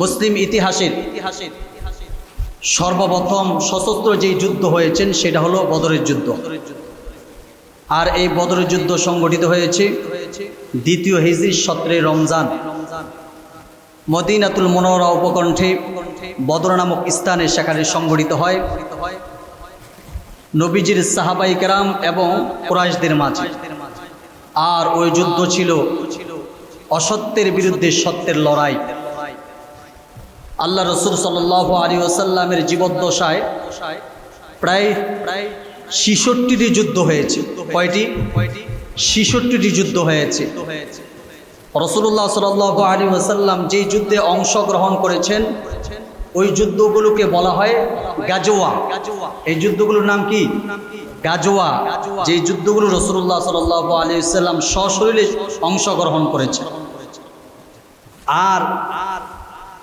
মুসলিম ইতিহাসের ইতিহাসের সর্বপ্রথম সশস্ত্র যেই যুদ্ধ হয়েছেন, সেটা হলো বদরের যুদ্ধ। আর এই বদরের যুদ্ধ সংগঠিত হয়েছে দ্বিতীয় হিজরির সত্রে রমজান। মদিনাতুল মনোহরা উপকণ্ঠে বদর নামক স্থানে সেখানে সংগঠিত হয় নবীজির সাহাবাই কেরাম এবং কোরাইশদের মাঝে। আর ওই যুদ্ধ ছিল অসত্যের বিরুদ্ধে সত্যের লড়াই। আল্লাহ রসুল সাল আলী ওসাল্লামের জীবদ্দশায় প্রায় প্রায় ছিষট্টিটি যুদ্ধ হয়েছে। কয়টি? ছিষট্টিটি যুদ্ধ হয়েছে। রসুল্লাহ সাল আলী ওসাল্লাম যেই যুদ্ধে অংশগ্রহণ করেছেন, ওই যুদ্ধগুলোকে বলা হয় গাজোয়া এই যুদ্ধগুলোর নাম কি? গাজোয়া, যে যুদ্ধগুলো রসুল্লাহ সাল আলী সাল্লাম সশরীরে অংশগ্রহণ করেছেন আর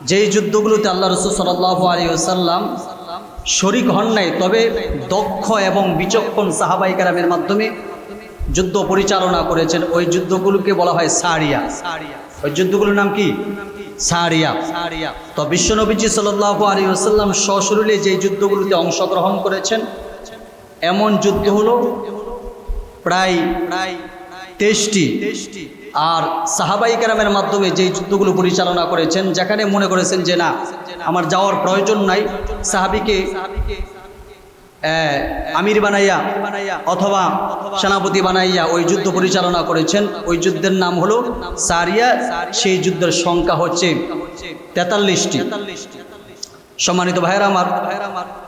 যেই যুদ্ধগুলোতে আল্লাহ রসুল সাল্লাহ আলী সাল্লাম শরিক হন নাই, তবে দক্ষ এবং বিচক্ষণ সাহাবাই কারামের মাধ্যমে যুদ্ধ পরিচালনা করেছেন। ওই যুদ্ধগুলোকে বলা হয় সারিয়া। ওই যুদ্ধগুলোর নাম কি? সারিয়া। তো বিশ্বনবীজি সাল্লাহ আলী আসাল্লাম সশরীরে যেই যুদ্ধগুলোতে অংশগ্রহণ করেছেন এমন যুদ্ধ হলো প্রায় প্রায় তেইশটি। আর সাহাবাই কেরামের মাধ্যমে যে যুদ্ধগুলো পরিচালনা করেছেন, যেখানে মনে করেছেন যে না, আমার যাওয়ার প্রয়োজন নাই, সাহাবিকে আমির বানাইয়া অথবা সেনাপতি বানাইয়া ওই যুদ্ধ পরিচালনা করেছেন। ওই যুদ্ধের নাম হলো সারিয়া। সেই যুদ্ধের সংখ্যা হচ্ছে তেতাল্লিশটি। সম্মানিত ভাইয়ের আমার,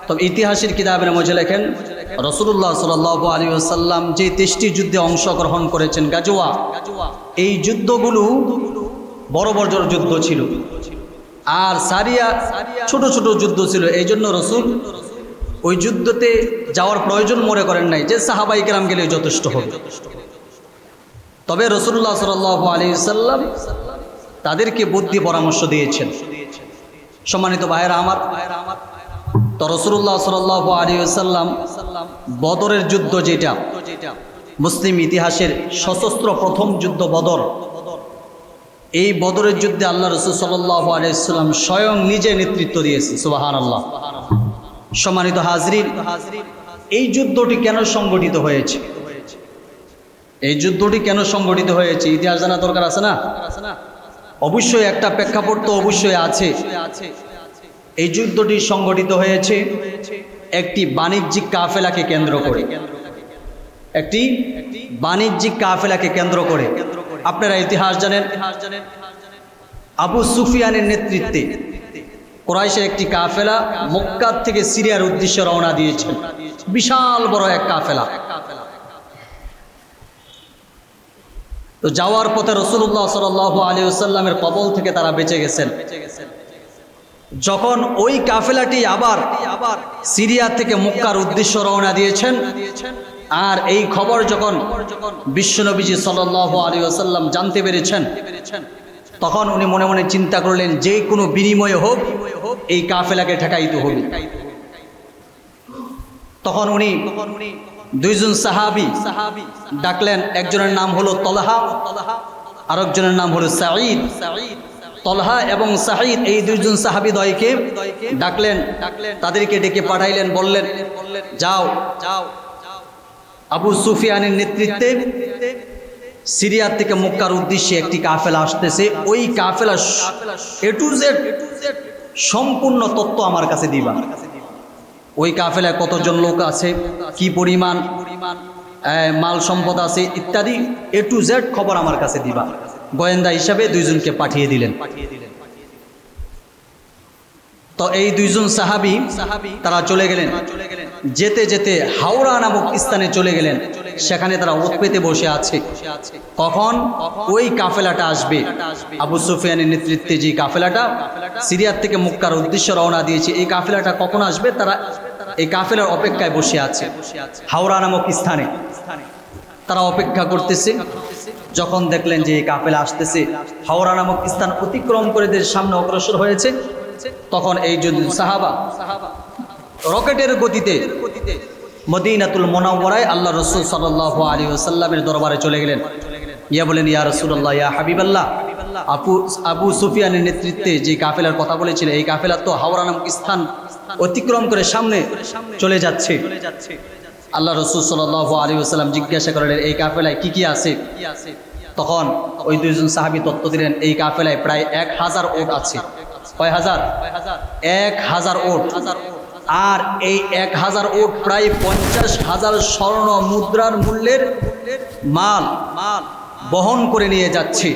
তবে ইতিহাসের কিতাবের মধ্যে লেখেন রসুল্লাহ সাল আলী আসাল্লাম যে তেষ্টি যুদ্ধে অংশগ্রহণ করেছেন, গাজোয়া। এই যুদ্ধগুলো বড় বড় যুদ্ধ ছিল। আর সারিয়া ছোট ছোট যুদ্ধ ছিল। এই জন্য রসুল ওই যুদ্ধতে যাওয়ার প্রয়োজন মনে করেন নাই যে সাহাবাই কেরাম গেলে যথেষ্ট হবে। তবে রসুল্লাহ সাল আলী সাল্লাম তাদেরকে বুদ্ধি পরামর্শ দিয়েছেন। সম্মানিত ভাইয়েরা আমার তো রসুল্লাহ সাল আলী সাল্লাম বদরের যুদ্ধ যেটা, মুসলিম ইতিহাসের সশস্ত্র প্রথম যুদ্ধ বদর। এই বদরের যুদ্ধে আল্লাহ রসুল সাল্লাহ আলিয়াল্লাম স্বয়ং নিজে নেতৃত্ব দিয়েছে সুবাহান আল্লাহ সম্মানিত হাজরিন, এই যুদ্ধটি কেন সংগঠিত হয়েছে? এই যুদ্ধটি কেন সংগঠিত হয়েছে? ইতিহাস জানা দরকার আছে না? অবশ্যই একটা প্রেক্ষাপট তো অবশ্যই আছে। এই যুদ্ধটি সংগঠিত হয়েছে একটি বাণিজ্যিক কাফেলাকে কেন্দ্র করে। একটি বাণিজ্যিক কাফেলাকে কেন্দ্র করে। আপনারা ইতিহাস জানেন, আবু সুফিয়ানের নেতৃত্বে কোরাইশের একটি কাফেলা মক্কার থেকে সিরিয়ার উদ্দেশ্যে রওনা দিয়েছেন। বিশাল বড় এক কাফেলা। তো যাওয়ার পথে রসুল্লাহ সাল আলী আসাল্লামের কবল থেকে তারা বেঁচে গেছেন। যখন ওই কাফেলাটি আবার আবার সিরিয়া থেকে মক্কার উদ্দেশ্য রওনা দিয়েছেন, আর এই খবর যখন বিশ্বনবীজি সাল আলী আসাল্লাম জানতে পেরেছেন, তখন উনি মনে মনে চিন্তা করলেন, যে কোনো বিনিময়ে হোক, এই কাফেলাকে ঠেকাইতে হবে। তখন উনি দুইজন সাহাবি সাহাবি ডাকলেন, একজনের নাম হলো তলহা, আরেকজনের নাম হলো সাঈদ সাঈদ। তলহা এবং সাহিদ এই দুইজন সাহাবি দয়কে ডাকলেন ডাকলেন তাদেরকে ডেকে পাঠাইলেন, বললেন, যাও যাও। আবু সুফিয়ানের নেতৃত্বে সিরিয়ার থেকে মক্কার উদ্দেশ্যে একটি কাফেলা আসতেছে। ওই কাফেলা এ টু জেড সম্পূর্ণ তত্ত্ব আমার কাছে দিবা। ওই কাফেলায় কতজন লোক আছে, কি পরিমাণ মাল সম্পদ আছে ইত্যাদি, এ টু জেড খবর আমার কাছে দিবা। গোয়েন্দা হিসাবে দুইজনকে পাঠিয়ে দিলেন। তো এই দুইজন সাহাবি, তারা চলে গেলেন। যেতে যেতে হাওড়া নামক স্থানে চলে গেলেন। সেখানে তারা ওত পেতে বসে আছে। কখন? ওই কাফেলাটা আসবে। আবু সুফিয়ানের নেতৃত্বে যে কাফেলাটা, সিরিয়ার থেকে মুক্কার উদ্দেশ্য রওনা দিয়েছে। এই কাফেলাটা কখন আসবে? তারা এই কাফেলার অপেক্ষায় বসে আছে। হাওড়া নামক স্থানে। তারা অপেক্ষা করতেছে। যখন দেখলেন যে এই কাফেলা আসতেছে হাওড়া নামক স্থান অতিক্রম করে দেশের সামনে অগ্রসর হয়েছে, তখন এই যদি সাহাবা রকেটের গতিতে মদিনাতুল মোনাওয়ারায় আল্লাহ রসুল সাল্লাহ আলী আসাল্লামের দরবারে চলে গেলেন। ইয়া বলেন, ইয়া রসুল্লাহ ইয়া হাবিবাল্লাহ, আপু, আবু সুফিয়ানের নেতৃত্বে যে কাফেলার কথা বলেছিল, এই কাফেলা তো হাওড়া নামক স্থান অতিক্রম করে সামনে চলে যাচ্ছে। আল্লাহ রসুল সাল আলী আসসালাম জিজ্ঞাসা করলেন, এই কাফেলায় কি কি আছে? তখন ওই দুইজন সাহাবি তত্ত্ব দিলেন, এই কাফেলায় প্রায় এক হাজার ওট আছে। কয় হাজার? এক হাজার ওট। আর এই এক হাজার ওট প্রায় পঞ্চাশ হাজার স্বর্ণ মুদ্রার মূল্যের মাল মাল বহন করে নিয়ে যাচ্ছে।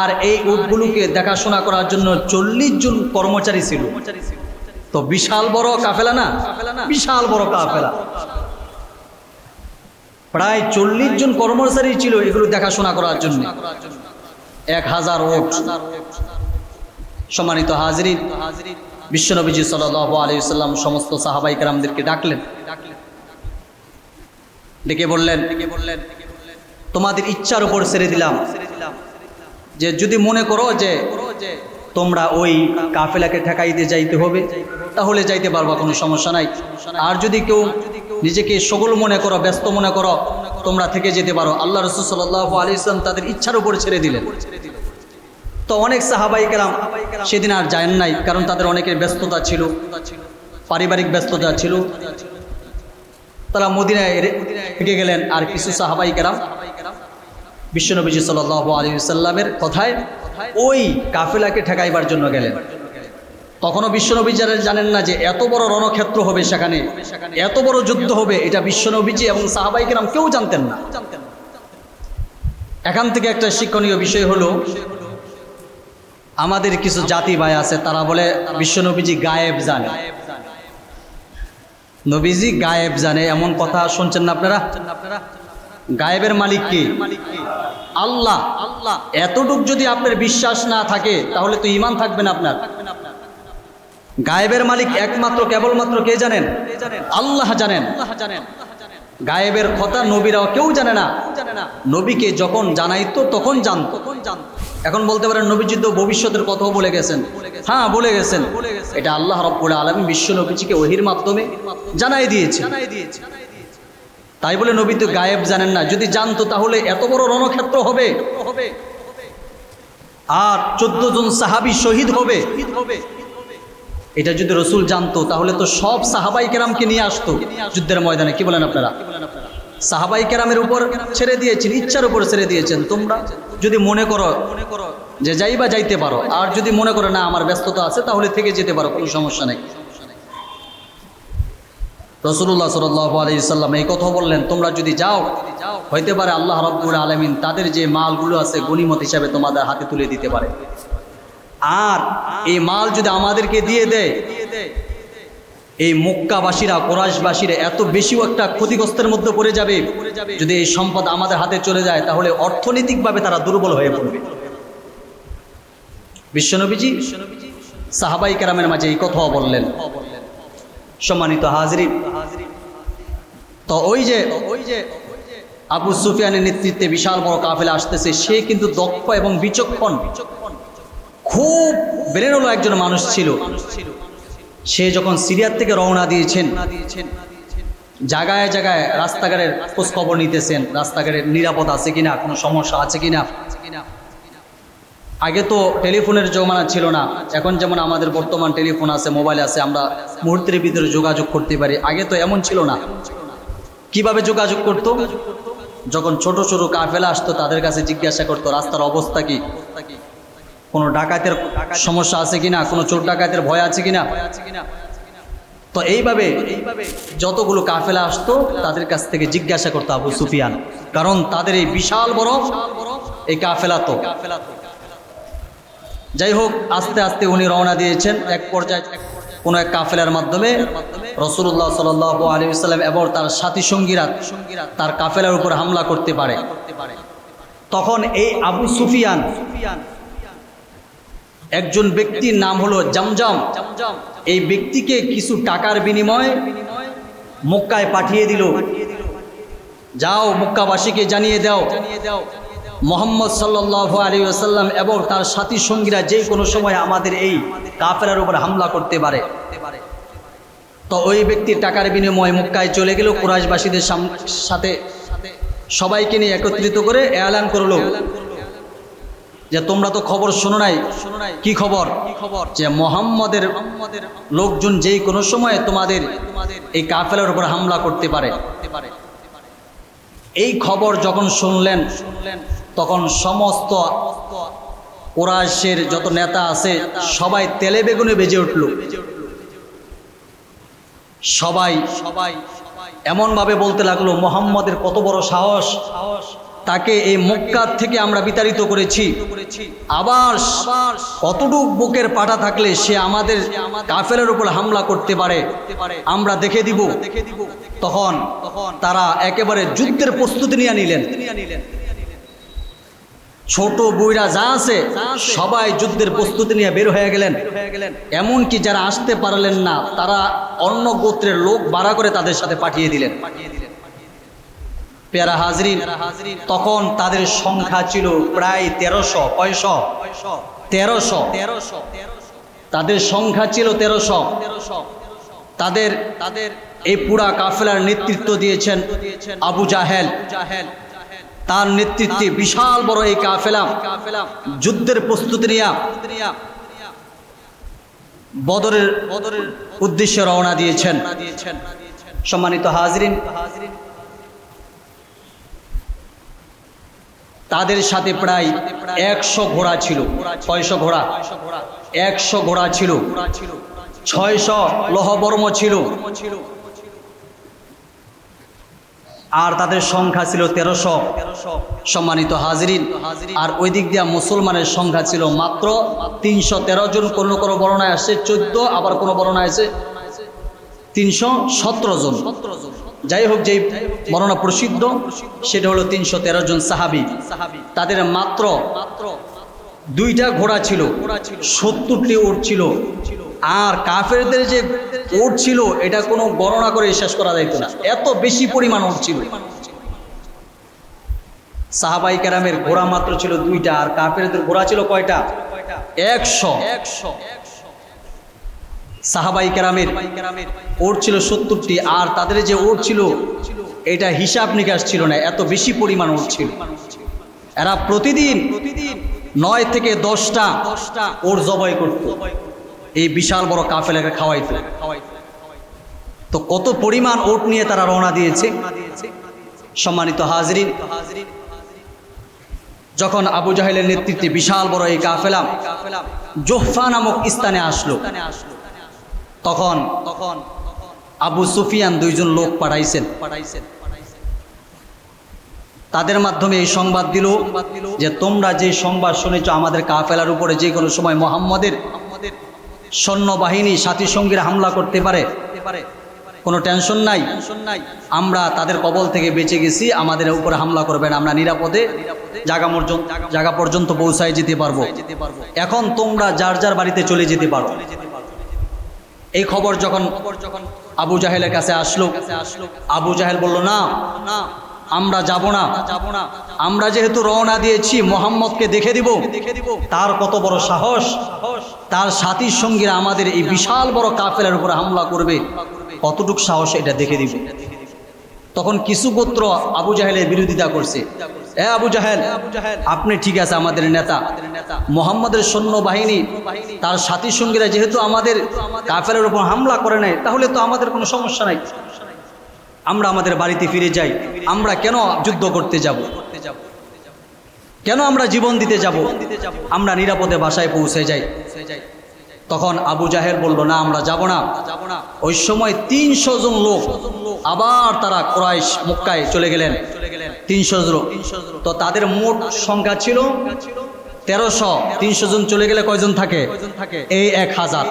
আর এই উটগুলোকে দেখাশোনা করার জন্য চল্লিশ জন কর্মচারী ছিল। তো বিশাল বড় কাফেলা না? বিশাল বড় কাফেলা। প্রায় চল্লিশ জন কর্মচারী ছিল এগুলো দেখাশোনা করার জন্য। এক হাজার সম্মানিত হাজরিন, বিশ্বনবীজি সাল আলাইসাল্লাম সমস্ত সাহাবাই কারামদেরকে ডাকলেন। ডেকে বললেন, তোমাদের ইচ্ছার উপর ছেড়ে দিলাম। যে যদি মনে করো যে তোমরা ওই কাফেলাকে ঠেকাইতে যাইতে হবে, তাহলে যাইতে পারবা, কোনো সমস্যা নাই। আর যদি কেউ নিজেকে সগল মনে করো, ব্যস্ত মনে করো, তোমরা থেকে যেতে পারো। আল্লাহ রসুল সাল্লাহ আলি ইসলাম তাদের ইচ্ছার উপর ছেড়ে দিলেন। তো অনেক সাহাবাই কেরাম সেদিন আর যায় নাই, কারণ তাদের অনেকের ব্যস্ততা ছিল, পারিবারিক ব্যস্ততা ছিল। তারা মদিনায় থেকে গেলেন আর কিছু সাহাবাই কেরাম বিশ্বনবীজি সাল আলী সাল্লামের কথায় ওই কাফেলাকে ঠেকাইবার জন্য গেলেন। তখনও বিশ্বনবী জানেন না যে এত বড় রণক্ষেত্র হবে সেখানে, এত বড় যুদ্ধ হবে, এটা বিশ্বনবীজি এবং সাহাবাই কেরাম কেউ জানতেন না। এখান থেকে একটা শিক্ষণীয় বিষয় হলো, আমাদের কিছু জাতি ভাই আছে, তারা বলে বিশ্বনবীজি গায়েব জানে। নবীজি গায়েব জানে, এমন কথা শুনছেন না আপনারা? গায়েবের মালিক কি? আল্লাহ। আল্লাহ এতটুক যদি আপনার বিশ্বাস না থাকে, তাহলে তো ইমান থাকবেন আপনার। গায়েবের মালিক একমাত্র, কেবলমাত্র কে জানেন? আল্লাহ জানেন। গায়েবের কথা নবীরাও কেউ জানে না। নবীকে যখন জানাইতো, তখন জানতো। এখন বলতে পারেন, নবীজি তো ভবিষ্যতের কথাও বলে গেছেন। হ্যাঁ বলে গেছেন। এটা আল্লাহ রব্বুল আলমী বিশ্ব নবীজিকে ওহির মাধ্যমে জানাই দিয়েছে। তাই বলে নবী তো গায়েব জানেন না। যদি জানতো, তাহলে এত বড় রণক্ষেত্র হবে। আর চোদ্দ জন সাহাবি শহীদ হবে। এটা যদি রসুল জানতো, তাহলে তো সব সাহাবাই কেরামকে নিয়ে আসতো যুদ্ধের ময়দানে। কি বলেন আপনারা? সাহাবাই কেরামের উপর ছেড়ে দিয়েছেন, ইচ্ছার উপর ছেড়ে দিয়েছেন। তোমরা যদি মনে করো মনে করো যে যাইবা যাইতে পারো, আর যদি মনে করো না, আমার ব্যস্ততা আছে, তাহলে থেকে যেতে পারো, কোনো সমস্যা নেই। রসুল্লাহ সাল্লাহ আলাইসাল্লাম এই কথা বললেন, তোমরা যদি যাও, হইতে পারে আল্লাহ রব্বুর আলমিন তাদের যে মালগুলো আছে, গণিমত হিসাবে তোমাদের হাতে তুলে দিতে পারে। আর এই মাল যদি আমাদেরকে দিয়ে দেয়, এই মক্কাবাসীরা কোরআশবাসীরা এত বেশিও একটা ক্ষতিগ্রস্তের মধ্যে পড়ে যাবে। যদি এই সম্পদ আমাদের হাতে চলে যায়, তাহলে অর্থনৈতিকভাবে তারা দুর্বল হয়ে পড়বে। বিশ্বনবীজি, সাহাবাই কেরামের মাঝে এই কথাও বললেন। সম্মানিত হাজরি তো ওই যে ওই যে আবু সুফিয়ানের নেতৃত্বে বিশাল বড় কাফেলা আসতেছে, সে কিন্তু দক্ষ এবং বিচক্ষণ। খুব বেরেনলো একজন মানুষ ছিল। সে যখন সিরিয়ার থেকে রওনা দিয়েছেন জায়গায় জায়গায় রাস্তাঘাটের খোঁজ খবর নিতেছেন, রাস্তাঘাটের নিরাপদ আছে কিনা, কোনো সমস্যা আছে কিনা। আগে তো টেলিফোনের জমানা ছিল না, এখন যেমন আমাদের বর্তমান টেলিফোন আছে, মোবাইল আছে, আমরা মুহূর্তের ভিতরে যোগাযোগ করতে পারি। আগে তো এমন ছিল না। কীভাবে যোগাযোগ করত? যখন ছোট ছোট কাফেলা আসতো, তাদের কাছে জিজ্ঞাসা করতো, রাস্তার অবস্থা কি? কোনো ডাকাতের সমস্যা আছে কিনা, কোনো চোর ডাকাতের ভয় আছে কিনা? তো এইভাবে যতগুলো কাফেলা আসতো, তাদের কাছ থেকে জিজ্ঞাসা করতো আবু সুফিয়ান। কারণ তাদের এই বিশাল বড় এই কাফেলা তো। যাই হোক, আস্তে আস্তে উনি রওনা দিয়েছেন এক পর্যায়ে কোনো এক কাফেলার মাধ্যমে। রসুল্লাহ সাল আলী সাল্লাম এবং তার সাথী সঙ্গীরা তার কাফেলার উপর হামলা করতে পারে। তখন এই আবু সুফিয়ান একজন ব্যক্তির নাম হলো জমজম। এই ব্যক্তিকে কিছু টাকার বিনিময়ে মক্কায় পাঠিয়ে দিল। যাও, মক্কাবাসীকে জানিয়ে দাও। মোহাম্মদ সাল্লাহ আলী আসাল্লাম এবং তার সাথী সঙ্গীরা যে কোনো সময় আমাদের এই কাফেরার উপর হামলা করতে পারে। তো ওই ব্যক্তির টাকার বিনিময়ে মক্কায় চলে গেল। কুরাইশবাসীদের সাথে সবাইকে নিয়ে একত্রিত করে এলান করল। যে তোমরা তো খবর শোনো নাই। কি খবর? যে মোহাম্মদের লোকজন যেই কোনো সময় তোমাদের এই কাফেলার উপর হামলা করতে পারে। এই খবর যখন শুনলেন, তখন সমস্ত ওরাশের যত নেতা আছে, সবাই তেলে বেগুনে বেজে উঠল। সবাই সবাই এমনভাবে বলতে লাগল, মোহাম্মদের কত বড় সাহস সাহস তাকে এই মক্কা থেকে আমরা বিতাড়িত করেছি। আবার কতটুক বুকের পাটা থাকলে সে আমাদের কাফেলের উপর হামলা করতে পারে, আমরা দেখে দিব। তখন তারা একেবারে যুদ্ধের প্রস্তুতি নিয়ে নিলেন। ছোট বইরা যা আছে, সবাই যুদ্ধের প্রস্তুতি নিয়ে বের হয়ে গেলেন। এমনকি যারা আসতে পারলেন না, তারা অন্য গোত্রের লোক বাড়া করে তাদের সাথে পাঠিয়ে দিলেন। পেয়ারা হাজরিন, তখন তাদের সংখ্যা ছিল প্রায় তেরোশো, কয়শো? তেরোশো। তেরোশো তাদের সংখ্যা ছিল তেরোশো। তাদের তাদের এই পুরা কাফেলার নেতৃত্ব দিয়েছেন আবু জাহেল। তার নেতৃত্বে বিশাল বড় এই কাফেলা। যুদ্ধের প্রস্তুতি নিয়া বদরের বদরের উদ্দেশ্যে রওনা দিয়েছেন। সম্মানিত হাজরিন হাজরিন তাদের সাথে প্রায় একশো ঘোড়া ছিল। ছয়শো ঘোড়া? একশো ঘোড়া ছিল। ছয়শো লহবর্ম ছিল। আর তাদের সংখ্যা ছিল তেরোশো। সম্মানিত হাজরিন, আর ওই দিক দিয়ে মুসলমানের সংখ্যা ছিল মাত্র তিনশো তেরো জন। কোনো কোনো বর্ণায় আসছে চোদ্দ, আবার কোনো বর্ণায় আছে তিনশো সতেরো জন সতেরো জন। যাই হোক যেই বর্ণনা প্রসিদ্ধ, সেটা হলো তিনশো তেরো জন সাহাবি। তাদের মাত্র দুইটা ঘোড়া ছিল, সত্তরটি উট ছিল। আর কাফেরদের যে উট ছিল, এটা কোনো গণনা করে শেষ করা যাইত না। এত বেশি পরিমাণ উট ছিল। সাহাবাই কেরামের ঘোড়া মাত্র ছিল দুইটা, আর কাফেরদের ঘোড়া ছিল কয়টা? একশো একশো। সাহাবাই কেরামের ওট ছিল সত্তরটি, আর তাদের যে ওট ছিল, এটা হিসাব নিকাশ ছিল না, এত বেশি পরিমাণ ওট ছিল। এরা প্রতিদিন প্রতিদিন নয় থেকে দশটা দশটা ওর জবাই করত। এই বিশাল বড় কাফেলাকে খাওয়াইতো। তো কত পরিমাণ ওট নিয়ে তারা রওনা দিয়েছে। সম্মানিত হাজরিন, যখন আবু জাহেলের নেতৃত্বে বিশাল বড় এই কাফেলাম জোহফা নামক স্থানে আসলো। তখন তখন আবু সুফিয়ান দুইজন লোক পাঠাইছেন। পাঠাইছেন তাদের মাধ্যমে এই সংবাদ দিল যে তোমরা যে সংবাদ শুনেছ আমাদের কাফেলার উপরে যে কোনো সময় মোহাম্মদের সৈন্যবাহিনী সাথী সঙ্গীরা হামলা করতে পারে, কোনো টেনশন নাই। আমরা তাদের কবল থেকে বেঁচে গেছি, আমাদের উপরে হামলা করবেন আমরা নিরাপদে জায়গা জায়গা পর্যন্ত পৌঁছায় যেতে পারব। এখন তোমরা যার যার বাড়িতে চলে যেতে পারো। এই খবর যখন আবু জাহেলের কাছে আসলো, আবু জাহেল বলল, না না আমরা যাব না। যাব না আমরা যেহেতু রওনা দিয়েছি, মোহাম্মদকে দেখে দিব দেখে দিব। তার কত বড় সাহস। তার সাথীর সঙ্গীরা আমাদের এই বিশাল বড় কাফেলার উপরে হামলা করবে। কতটুক সাহস এটা দেখে দিব। তখন কিছু গোত্র আবু জাহেলের বিরোধিতা করছে। এ আবু জাহেল, আপনি ঠিক আছে আমাদের নেতা। মোহাম্মদের সৈন্য বাহিনী তার সাথী সঙ্গীরা যেহেতু আমাদের কাফেলের উপর হামলা করে নেয়, তাহলে তো আমাদের কোনো সমস্যা নাই। আমরা আমাদের বাড়িতে ফিরে যাই। আমরা কেন যুদ্ধ করতে যাব? কেন আমরা জীবন দিতে যাব? আমরা নিরাপদে বাসায় পৌঁছে যাই। তখন আবু জাহের বলল, না, আমরা যাব না। ওই সময় তিনশো জন লোক আবার তারা ক্রয় মক্কায় চলে গেলেন। তিনশো জন তো তাদের মোট সংখ্যা ছিল তেরোশো। তিনশো জন চলে গেলে কয়জন থাকে? এই এক হাজার।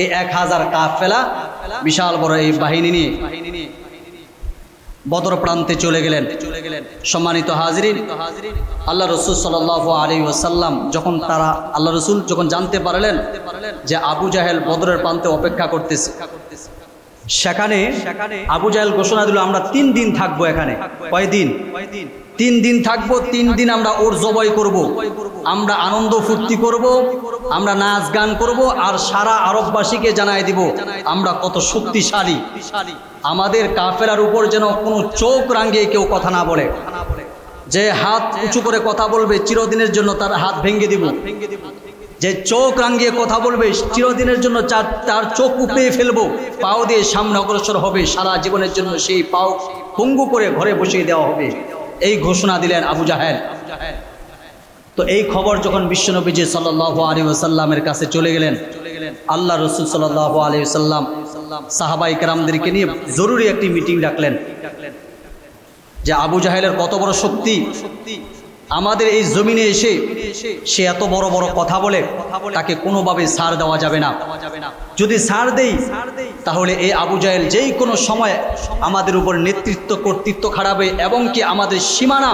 এই এক হাজার কাফেলা বিশাল বড় এই বাহিনী নিয়ে বদর প্রান্তে চলে গেলেন। চলে গেলেন সম্মানিত হাজরিন, আল্লাহ রসুল সাল আলী ওসাল্লাম যখন তারা, আল্লাহ রসুল যখন জানতে পারলেন যে আবু জাহেল বদরের প্রান্তে অপেক্ষা করতেছে সেখানে আবু জাহেল ঘোষণা দিল আমরা তিন দিন থাকব এখানে। কয়দিন তিন দিন থাকব তিন দিন আমরা ওর জবাই করব। আমরা আনন্দ ফুর্তি করব। আমরা নাচ গান করব আর সারা আরববাসীকে জানাই দিব আমরা কত শক্তিশালী। আমাদের কাফেরার উপর যেন কোনো চোখ রাঙ্গিয়ে কেউ কথা না বলে। যে হাত উঁচু করে কথা বলবে চিরদিনের জন্য তার হাত ভেঙে দিব। ভেঙে দিব। যে চোখ রাঙ্গিয়ে কথা বলবে, চিরদিনের জন্য তার চোখ উপড়িয়ে ফেলব। পাও দিয়ে সামনে অগ্রসর হবে, সারা জীবনের জন্য সেই পাও পঙ্গু করে ঘরে বসিয়ে দেওয়া হবে। এই ঘোষণা দিলেন আবু জাহেল। তো এই খবর যখন বিশ্বনবীজি সাল্লাহ আলী ওসাল্লামের কাছে চলে গেলেন, আল্লাহ রসুল সাল্লাহ আলী সাল্লাম সাহাবাই কেরামদেরকে নিয়ে জরুরি একটি মিটিং ডাকলেন। যে আবু জাহেলের কত বড় শক্তি আমাদের এই জমিনে এসে সে এত বড় বড় কথা বলে, তাকে কোনোভাবে সার দেওয়া যাবে না। যদি সার দেই, তাহলে এই আবু জাহেল যেই কোনো সময় আমাদের উপর নেতৃত্ব, কর্তৃত্ব খাড়াবে এবং কি আমাদের সীমানা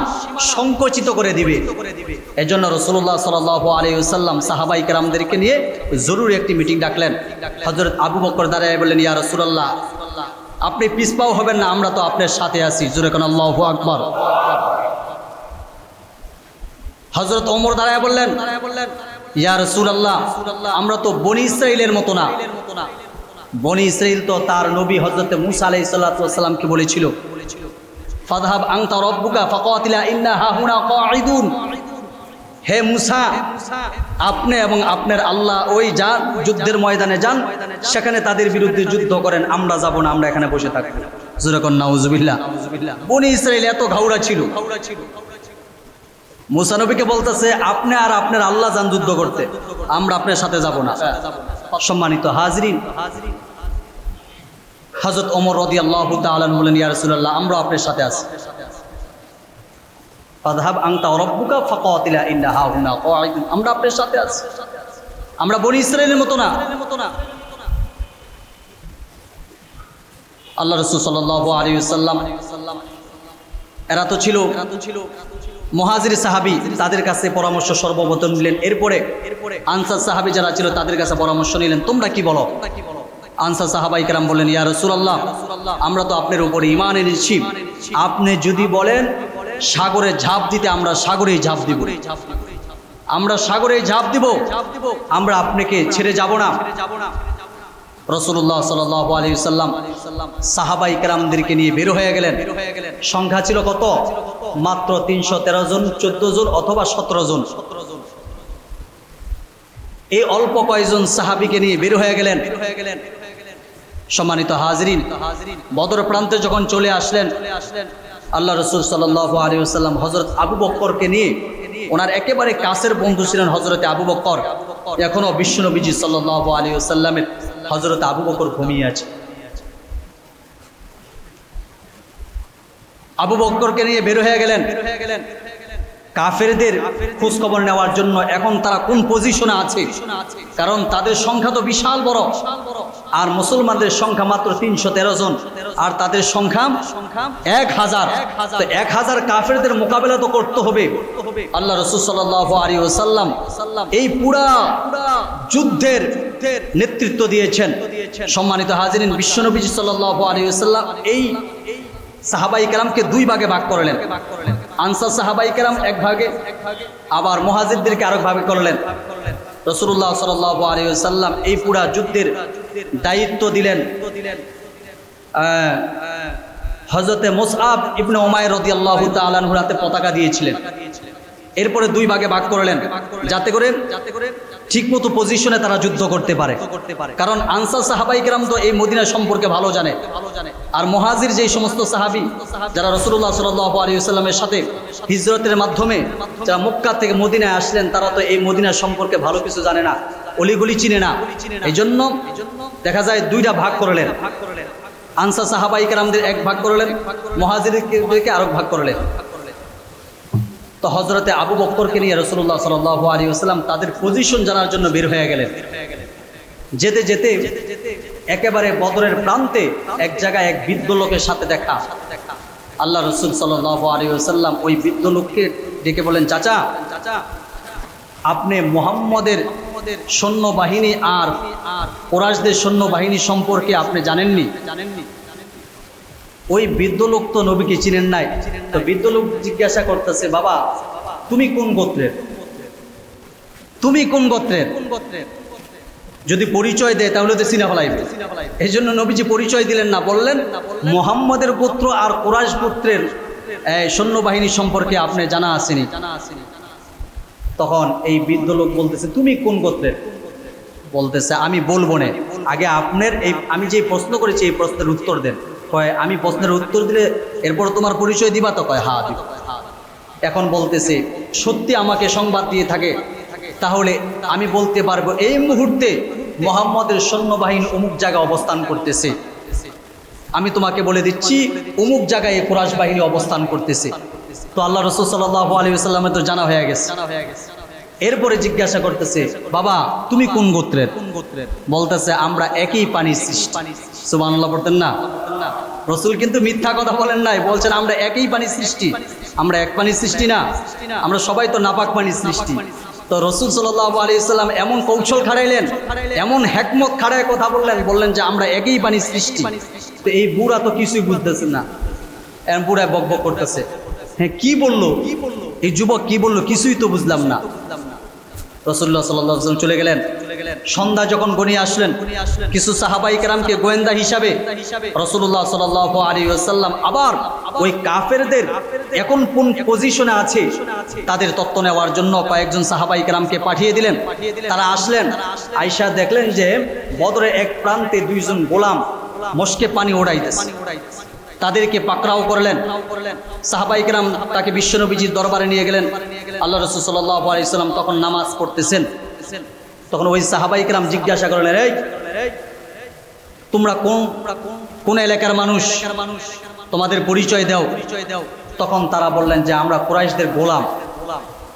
সংকুচিত করে দিবে। এজন্য রসুল্লাহ সাল আলাইসাল্লাম সাহাবাই কেরামদেরকে নিয়ে জরুরি একটি মিটিং ডাকলেন। হজরত আবু বকর দাঁড়ায় বললেন, ইয়া রসুল্লাহ আপনি পিসপাও হবেন না, আমরা তো আপনার সাথে আছি। জুরে আল্লাহ আকবর। হজরত ওমর দাঁড়ায় বললেন, ইয়া রসুল আল্লাহ আমরা তো বনি ইসরাইলের মতো না। বনি ইসরাইল তো তার নবী হজরত মুসা আলাই সাল্লাতামকে বলেছিল হে মুসা, আপনি এবং আপনার আল্লাহ ওই যান, যুদ্ধের ময়দানে যান, সেখানে তাদের বিরুদ্ধে যুদ্ধ করেন, আমরা যাব না, আমরা এখানে বসে থাকব। জুরাকন নাউজুবিল্লাহ। বনি ইসরাইল এত ঘাউড়া ছিল মুসানবীকে বলতেছে, আপনি আর আপনার আল্লাহ যান যুদ্ধ করতে। আমরা আপনার সাথে যাব না। সম্মানিত হাজরিন হজরত ওমর রদি আল্লাহ বলেন, ইয়া রসুল্লাহ আমরা আপনার সাথে আছি। মতো না। আল্লাহ রসুল সাল্লাল্লাহু আলাইহি ওয়াসাল্লাম, এরা তো ছিল মহাজির সাহাবি তাদের কাছে পরামর্শ সর্বপ্রথম নিলেন। এরপরে আনসার সাহাবি যারা ছিল তাদের কাছে পরামর্শ নিলেন। তোমরা কি বলো? আনসার সাহাবাই কেরাম বললেন, ইয়া রসুলাল্লাহ, আমরা তো আপনার উপরে ইমান এনেছি। আপনি যদি বলেন, সাগরে ঝাঁপ দিতে আমরা সাগরেই ঝাঁপ দিব। আমরা সাগরে ঝাঁপ দিব। আমরা আপনাকে ছেড়ে যাব না। রসুল্লাহ সাল আলী সাল্লাম সাহাবাই কেরামদেরকে নিয়ে বের হয়ে গেলেন। সংখ্যা ছিল কত? মাত্র তিনশো তেরো জন, চোদ্দ জন অথবা সতেরো জন। এই অল্প কয়েকজন সাহাবিকে নিয়ে বের হয়ে গেলেন। সম্মানিত হাজরিন, বদর প্রান্তে যখন চলে আসলেন, আল্লাহ রসুল সাল আলী সাল্লাম হজরত আবু বক্করকে নিয়ে ওনার একেবারে কাছের বন্ধু ছিলেন হজরতে আবু বক্কর। এখনও বিশ্বনবীজি সাল আলী সাল্লামের হজরত আবু বকর ঘুমিয়ে আছে। আবু বক্করকে নিয়ে বের হয়ে গেলেন। কাফেরদের খোঁজখবর নেওয়ার জন্য এখন তারা কোন পজিশনে আছে? কারণ তাদের সংখ্যা তো বিশাল বড়। আর মুসলমানদের সংখ্যা মাত্র তিনশো তেরো জন। আর তাদের সংখ্যা এক হাজার। এক হাজার কাফেরদের মোকাবেলা তো করতে হবে। আল্লাহ রসুল সাল্লাহ আলী ওসাল্লাম এই পুরা যুদ্ধের নেতৃত্ব দিয়েছেন। সম্মানিত হাজিরিন, বিশ্বনবী সাল্লাহ আলী ওসাল্লাম এই সাহাবাই কালামকে দুই ভাগে ভাগ করলেন। আনসার সাহাবাই কেরাম এক ভাগে, আবার মহাজিদদেরকে আরেক ভাগে করলেন। রসুল্লাহ সাল আলী সাল্লাম এই পুরা যুদ্ধের দায়িত্ব দিলেন। হজরতে মোসআব ইবনে ওমায় রদি আল্লাহ তালানহুর হাতে পতাকা দিয়েছিলেন। এরপরে দুই ভাগে ভাগ করলেন। যাতে করে যাতে করে ঠিক মতো পজিশনে তারা যুদ্ধ করতে পারে। কারণ আনসার সাহাবাই কেরাম তো এই মদিনা সম্পর্কে ভালো জানে। আর মহাজির যেই সমস্ত সাহাবি, যারা রসুল্লাহ সাল্লামের সাথে হিজরতের মাধ্যমে যারা মক্কা থেকে মদিনায় আসলেন, তারা তো এই মদিনা সম্পর্কে ভালো কিছু জানে না, অলিগুলি চিনে না। এই জন্য দেখা যায় দুইটা ভাগ করলেন। আনসার সাহাবাই কেরামদের এক ভাগ করলেন মহাজিরকে আরেক ভাগ করলেন। তো হজরতে আবু বক্করকে নিয়ে রসুল্লাহ সাল আলী আসসালাম তাদের পজিশন জানার জন্য বের হয়ে গেলেন। যেতে যেতে একেবারে বদরের প্রান্তে এক জায়গায় এক বৃদ্ধ লোকের সাথে দেখা। আল্লাহ রসুল সাল আলী আসাল্লাম ওই বৃদ্ধ লোককে ডেকে বলেন চাচা চাচা আপনি মোহাম্মদের সৈন্যবাহিনী আর ওরাজদের সৈন্যবাহিনী সম্পর্কে আপনি জানেননি জানেননি? ওই বৃদ্ধ লোক তো নবীকে চিনেন নাই। তো বৃদ্ধ লোক জিজ্ঞাসা করতেছে বাবা তুমি কোন গোত্রের? তুমি কোন গোত্রের? কোন গোত্রের যদি পরিচয় দেয় তাহলে তো সিনা ফলাইবে এই জন্য নবীজি পরিচয় দিলেন না বললেন মোহাম্মদের পুত্র আর কোরআশ পুত্রের এই, সৈন্যবাহিনী সম্পর্কে আপনি জানা আসেনি তখন এই বৃদ্ধ লোক বলতেছে তুমি কোন গোত্রের? বলতেছে আমি বলব না। আগে আপনার এই আমি যে প্রশ্ন করেছি এই প্রশ্নের উত্তর দেন। কয়, আমি প্রশ্নের উত্তর দিলে এরপর তোমার পরিচয় দিবা তো? কয় হা দিব। এখন বলতেছে, সত্যি আমাকে সংবাদ দিয়ে থাকে, তাহলে আমি বলতে পারব এই মুহূর্তে মোহাম্মদের সৈন্যবাহিনী অমুক জায়গায় অবস্থান করতেছে। আমি তোমাকে বলে দিচ্ছি, অমুক জায়গায় কোরআশ বাহিনী অবস্থান করতেছে। তো আল্লাহ রসুল সাল্লাহ আলী সাল্লামের তো জানা হয়ে গেছে জানা হয়ে গেছে। এরপরে জিজ্ঞাসা করতেছে, বাবা, তুমি কোন গোত্রের? বলতেছে, আমরা একই পানির সৃষ্টি। সুবহানাল্লাহ পড়তেন না? রসুল কিন্তু মিথ্যা কথা বলেন নাই, বলছেন, আমরা একই পানির সৃষ্টি। আমরা এক পানির সৃষ্টি না, আমরা সবাই তো নাপাক পানির সৃষ্টি। তো রসুল সাল্লাহ আলী সাল্লাম এমন কৌশল খাড়াইলেন, এমন হ্যাকমত খাড়ায় কথা বললেন বললেন যে, আমরা একই পানির সৃষ্টি। তো এই বুড়া তো কিছুই বুঝতেছে না। এমন বুড়ায় বক বক করতেছে হ্যাঁ কি বলল কি বলল? এই যুবক কি বলল? কিছুই তো বুঝলাম না। রসুল্লাহ সাল্লাম চলে গেলেন। সন্ধ্যা যখন গনিয়ে আসলেন, কিছু সাহাবাই কেরামকে গোয়েন্দা হিসাবে রসুল্লাহ সাল আলী আসাল্লাম আবার ওই কাফেরদের এখন কোন পজিশনে আছে, তাদের তত্ত্ব নেওয়ার জন্য কয়েকজন সাহাবাই কেরামকে পাঠিয়ে দিলেন। তারা আসলেন আয়সা দেখলেন যে বদরে এক প্রান্তে দুইজন গোলাম মস্কে পানি ওড়াইতেছে। তাদেরকে পাকড়াও করলেন। সাহাবাইকরাম তাকে বিশ্বনবীজির দরবারে নিয়ে গেলেন। আল্লাহ রসুল সাল্লাহ তখন নামাজ পড়তেছেন। তখন ওই সাহাবাইকরাম জিজ্ঞাসা করলেন, এই, তোমরা কোন কোন এলাকার মানুষ? তোমাদের পরিচয় দাও। তখন তারা বললেন যে, আমরা কুরাইশদের গোলাম।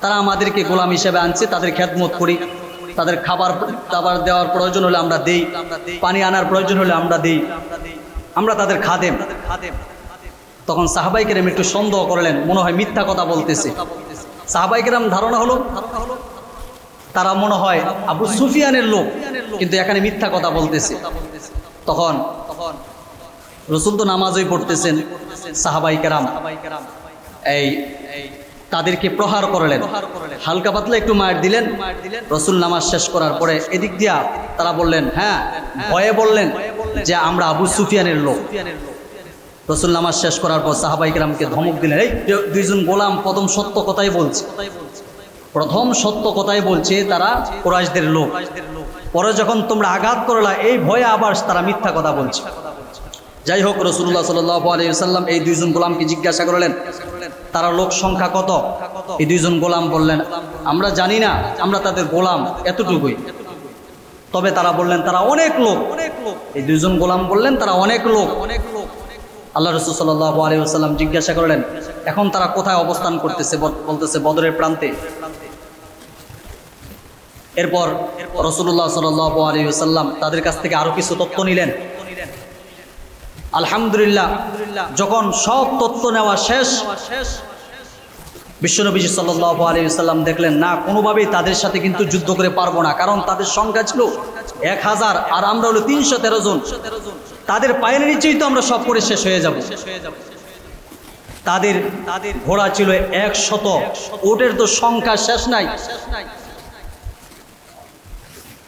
তারা আমাদেরকে গোলাম হিসেবে আনছে, তাদের খেদমত করি। তাদের খাবার দাবার দেওয়ার প্রয়োজন হলে আমরা দেই। পানি আনার প্রয়োজন হলে আমরা দেই। আমরা তাদের খাদেম। তখন সাহাবাইকেরাম একটু সন্দেহ করলেন, মনে হয় মিথ্যা কথা বলতেছে। সাহাবাইকেরাম ধারণা হলো, তারা মনে হয় আবু সুফিয়ানের লোক, কিন্তু এখানে মিথ্যা কথা বলতেছে। তখন তখন রসুল তো নামাজই পড়তেছেন সাহাবাইকেরাম এই তাদেরকে প্রহার করলেন। হালকা পাতলা একটু মায়ের দিলেন। রসুল নামাজ শেষ করার পরে এদিক দিয়া তারা বললেন হ্যাঁ ভয়ে বললেন যে আমরা আবু সুফিয়ানের লোক। রসুল নামাজ শেষ করার পর সাহাবাইকেরামকে ধমক দিলেন, এই দুইজন গোলাম প্রথম সত্য কথাই বলছে। প্রথম সত্য কথাই বলছে তারা কোরআশদের লোক। পরে যখন তোমরা আঘাত করলা, এই ভয়ে আবার তারা মিথ্যা কথা বলছে। যাই হোক রসুল্লাহ সাল্লাম এই দুইজন গোলামকে জিজ্ঞাসা করলেন তারা লোক সংখ্যা কত? এই দুইজন গোলাম বললেন, আমরা জানি না, আমরা তাদের গোলাম, এতটুকুই। তবে তারা বললেন, তারা অনেক লোক। অনেক লোক এই দুইজন গোলাম বললেন, তারা অনেক লোক। অনেক লোক আল্লাহ রসুল সাল্লাহ আলিয়াল্লাম জিজ্ঞাসা করলেন, এখন তারা কোথায় অবস্থান করতেছে? বলতেছে, বদরের প্রান্তে। এরপর রসুল্লাহ সাল্লাহ আলিয়াল্লাম তাদের কাছ থেকে আরও কিছু তথ্য নিলেন। আলহামদুলিল্লাহ, যখন সব তথ্য নেওয়া শেষ, বিশ্বনবী সাল্লাহ আলী সাল্লাম দেখলেন, না, কোনোভাবেই তাদের সাথে কিন্তু যুদ্ধ করে পারব না, কারণ তাদের সংখ্যা ছিল এক হাজার, আর আমরা হলো তিনশো তেরো জন। তাদের পায়ের নিচেই তো আমরা সব করে শেষ হয়ে যাব। তাদের তাদের ঘোড়া ছিল এক শত ওটের তো সংখ্যা শেষ নাই শেষ নাই।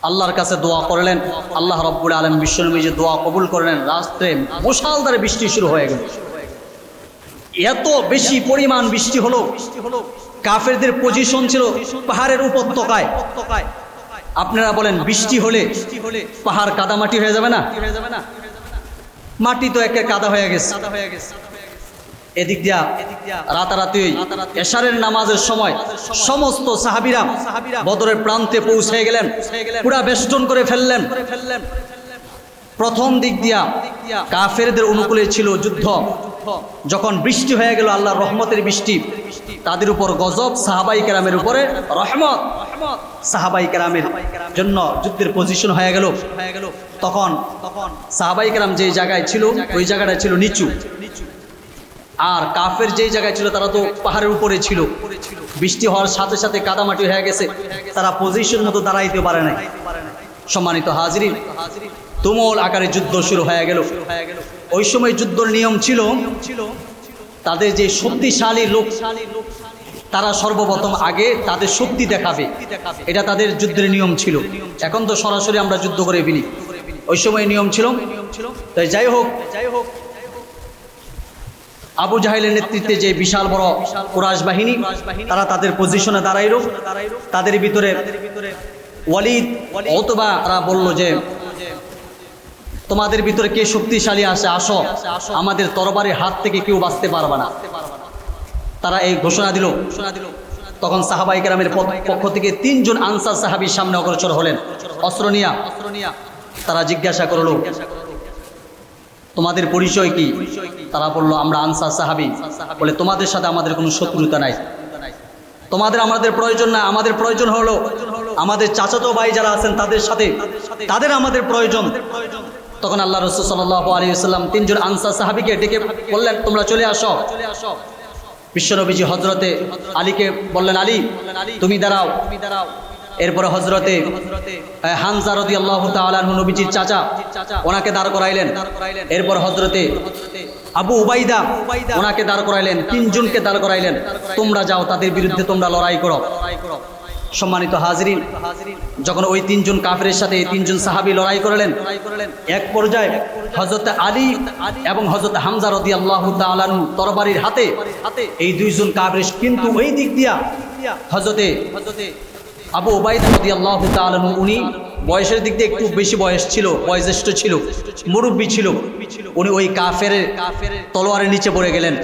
আল্লাহর কাছে দোয়া করলেন, আল্লাহ রব্বুল আলম বিশ্বনবী যে দোয়া কবুল করলেন রাস্ত্রে মশালদারে বৃষ্টি শুরু হয়ে গেল। এত বেশি পরিমাণ বৃষ্টি হলো, কাফেরদের পজিশন ছিল পাহাড়ের উপত্যকায়। আপনারা বলেন, বৃষ্টি হলে পাহাড় কাদামাটি হয়ে যাবে না? মাটি তো একে কাদা হয়ে গেছে। এদিক দিয়া রাতারাতি এশারের নামাজের সময় সমস্ত সাহাবিরা বদরের প্রান্তে পৌঁছে গেলেন। পুরা বেষ্টন করে ফেললেন। প্রথম দিক দিয়া কাফেরদের অনুকূলে ছিল যুদ্ধ। যখন বৃষ্টি হয়ে গেল আল্লাহর রহমতের বৃষ্টি, তাদের উপর গজব, সাহাবাই কেরামের উপরে রহমত। সাহাবাই কেরামের জন্য যুদ্ধের পজিশন হয়ে গেল। তখন তখন সাহাবাই কেরাম যে জায়গায় ছিল, ওই জায়গাটা ছিল নিচু নিচু। আর কাফের যেই জায়গায় ছিল, তারা তো পাহাড়ের উপরে ছিল। বৃষ্টি হওয়ার সাথে সাথে কাদামাটি হয়ে গেছে। তারা পজিশন মতো দাঁড়াইতে পারে নাই। সম্মানিত হাজিরি তুমুল আকারে যুদ্ধ শুরু হয়ে গেল। ওই সময় যুদ্ধর নিয়ম ছিল, তাদের যে শক্তিশালী লোক, তারা সর্বপ্রথম আগে তাদের শক্তি দেখাবে। এটা তাদের যুদ্ধের নিয়ম ছিল। এখন তো সরাসরি আমরা যুদ্ধ করে ফেলি। ওই সময় নিয়ম ছিল। তাই যাই হোক যাই হোক আবু জাহেলের নেতৃত্বে যে বিশাল বড় কুরাশ বাহিনী, তারা তাদের পজিশনে দাঁড়াইল তাদের ভিতরে ওয়ালিদ অথবা তারা বলল যে, তোমাদের ভিতরে কে শক্তিশালী আসে আসো। আমাদের তরবারির হাত থেকে কেউ বাঁচতে পারবে না। তারা এই ঘোষণা দিল। তখন সাহাবাই গ্রামের পক্ষ থেকে তিনজন আনসার সাহাবির সামনে অগ্রসর হলেন। অস্ত্র নিয়া তারা জিজ্ঞাসা করল তোমাদের পরিচয় কি? তারা বলল, আমরা আনসার সাহাবি। বলে, তোমাদের সাথে আমাদের কোনো শত্রুতা নাই। তোমাদের আমাদের প্রয়োজন না, আমাদের প্রয়োজন হলো আমাদের চাচাতো ভাই যারা আছেন তাদের সাথে, তাদের আমাদের প্রয়োজন। তখন আল্লাহ রসুল সাল্লাহ আলী সাল্লাম তিনজন আনসার সাহাবিকে ডেকে বললেন, তোমরা চলে আসো। বিশ্বনবীজি হজরতে আলীকে বললেন, আলী তুমি দাঁড়াও তুমি দাঁড়াও। এরপরে হজরতে রদি আল্লাহ তালু নবীজির চাচা ওনাকে দাঁড় করাইলেন। এরপর হজরতে আবু উবাইদা ওনাকে দাঁড় করাইলেন তিনজনকে দাঁড় করাইলেন। তোমরা যাও তাদের বিরুদ্ধে তোমরা লড়াই করো। সম্মানিত হাজরিন যখন ওই তিনজন কাফের সাথে এই তিনজন সাহাবি লড়াই করলেন এক পর্যায়ে হজরত আলী এবং হজরত হামজা রদি আল্লাহ তরবারির হাতে এই দুইজন কাফের কিন্তু ওই দিক দিয়া হজরতে আবু ওবায়দ রদি আল্লাহ উনি বয়সের দিক দিয়ে একটু বেশি বয়স ছিল, বয়োজ্যেষ্ঠ ছিল, মুরব্বী ছিল। উনি ওই কাফের কাফের তলোয়ারের নিচে পড়ে গেলেন।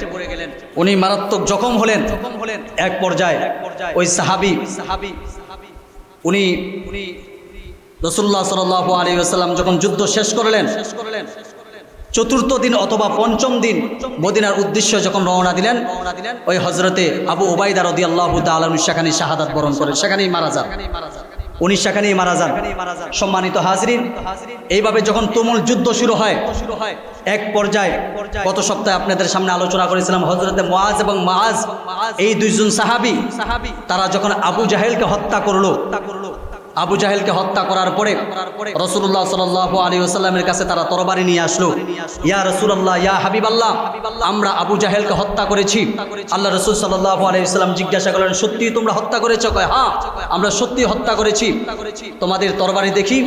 উনি মারাত্মক জখম হলেন। এক পর্যায়ে ওই সাহাবি সাহাবি উনি উনি রসুল্লাহ সাল আলী আসাল্লাম যখন যুদ্ধ শেষ করলেন শেষ করলেন চতুর্থ দিন অথবা পঞ্চম দিন মদিনার উদ্দেশ্য যখন রওনা দিলেন, ওই হজরতে আবু ওবায়দা রদি আল্লাহ তালু সেখানে শাহাদাত বরণ করেন, সেখানেই মারা যান। উনি সেখানেই মারা যান। সম্মানিত হাজরিন, এইভাবে যখন তুমুল যুদ্ধ শুরু হয়, এক পর্যায়ে গত সপ্তাহে আপনাদের সামনে আলোচনা করেছিলাম হজরতে মোয়াজ এবং মাজ এই দুইজন সাহাবি, তারা যখন আবু জাহেলকে হত্যা করল আবু জাহেলকে হত্যা করার পরে রসুল্লাহ সাল আলী আসাল্লামের কাছে তারা তরবারি নিয়ে আসলো। ইয়া রসুল্লাহ ইয়া হাবিব আল্লাহ আমরা আবু জাহেলকে হত্যা করেছি। আল্লাহ রসুল সাল্লাহ আলাইসাল্লাম জিজ্ঞাসা করলেন সত্যি তোমরা হত্যা করেছ? কয় হ্যাঁ আমরা সত্যি হত্যা করেছি। তোমাদের তরবারি দেখি?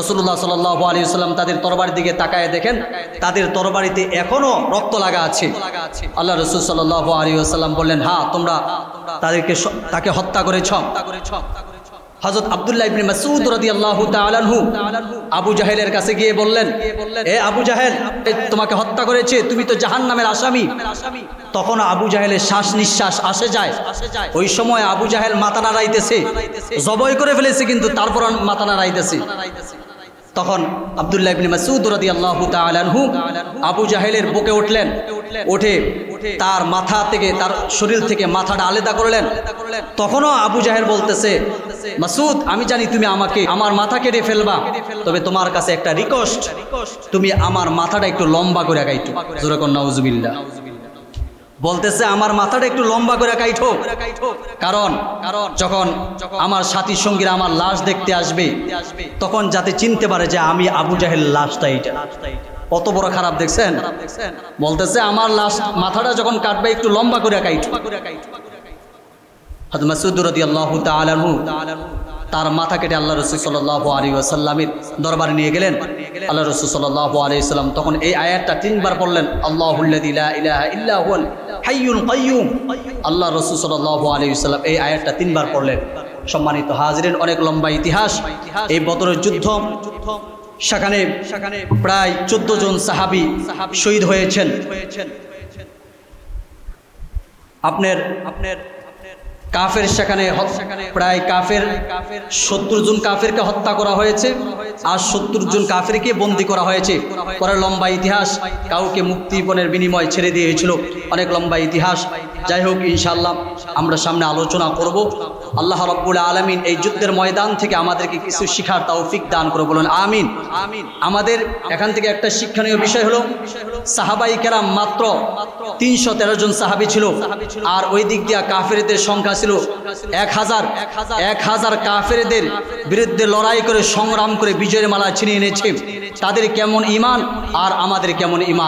রসুল্লাহ সাল্লাহ আলী তাদের তরবারির দিকে তাকায় দেখেন, তাদের তরবারিতে এখনও রক্ত লাগা আছে। আল্লাহ রসুল সাল্লাহ আলী আসাল্লাম বললেন হ্যাঁ তোমরা তাদেরকে তাকে হত্যা করেছ। হজরত আবদুল্লাহ ইবনে মাসউদ রাদিয়াল্লাহু তাআলাহু আবু জাহেলের কাছে গিয়ে বললেন, এ আবু জাহেল তোমাকে হত্যা করেছে, তুমি তো জাহান্নামের আসামি। তখন আবু জাহেলের শ্বাস নিঃশ্বাস আসে যায়। ওই সময় আবু জাহেল মাথা নাড়াইতেছে, জবই করে ফেলেছে, কিন্তু তারপর মাথা নাড়াইতেছে। তখন আবদুল্লাহ ইবনে মাসউদ রাদিয়াল্লাহু তাআলাহু আবু জাহেলের বুকে উঠলেন উঠে তার মাথা থেকে তার শরীর থেকে মাথাটা আলাদা করলেন। তখনও আবু জাহেল বলতেছে মাসুদ আমি জানি তুমি আমাকে আমার মাথা কেটে ফেলবা তবে তোমার কাছে একটা রিকোয়েস্ট তুমি আমার মাথাটা একটু লম্বা করে গাইটো জোরে কন্যা বলতেছে আমার মাথাটা একটু লম্বা করে কাইঠো কারণ কারণ যখন আমার সাথী সঙ্গীরা আমার লাশ দেখতে আসবে তখন যাতে চিনতে পারে যে আমি আবু জাহেল লাশটা এইটা। কত বড় খারাপ দেখছেন? বলতেছে, আমার লাশ মাথাটা যখন কাটবে, একটু লম্বা করে তালু তার মাথা কেটে আল্লাহ রসুল সাল্লাহ আলী আসাল্লামের দরবারে নিয়ে গেলেন। আল্লাহ রসুল সাল্লাহ আলী সাল্লাম তখন এই আয়াতটা তিনবার পড়লেন আল্লাহ আল্লাহ রসুল সাল্লাহ আলী সাল্লাম এই আয়াতটা তিনবার পড়লেন। সম্মানিত হাজরের অনেক লম্বা ইতিহাস। এই বদরের যুদ্ধ সেখানে সেখানে প্রায় চোদ্দ জন সাহাবি শহীদ হয়েছেন। আপনার আপনার কাফের সেখানে প্রায় কাফের কাফের সত্তর জন কাফেরকে হত্যা করা হয়েছে আর সত্তর জন কাফেরকে বন্দি করা হয়েছে। পরে লম্বা ইতিহাস কাউকে মুক্তিপণের বিনিময় ছেড়ে দিয়েছিল। অনেক লম্বা ইতিহাস। যাই হোক ইনশাল্লাহ আমরা সামনে আলোচনা করব। আল্লাহ রব্বুল আলমিন এই যুদ্ধের ময়দান থেকে আমাদেরকে কিছু শিখার তৌফিক দান করে বলুন আমিন আমিন। আমাদের এখান থেকে একটা শিক্ষণীয় বিষয় হলো, সাহাবাই কেরাম মাত্র তিনশো তেরো জন সাহাবি ছিল, আর ওই দিক দিয়া কাফেরদের সংখ্যা ছিল এক হাজার। এক হাজার কাফেরদের বিরুদ্ধে লড়াই করে, সংগ্রাম করে বিজয়ের মালা ছিনিয়ে এনেছে। তাদের কেমন ইমান আর আমাদের কেমন ইমান?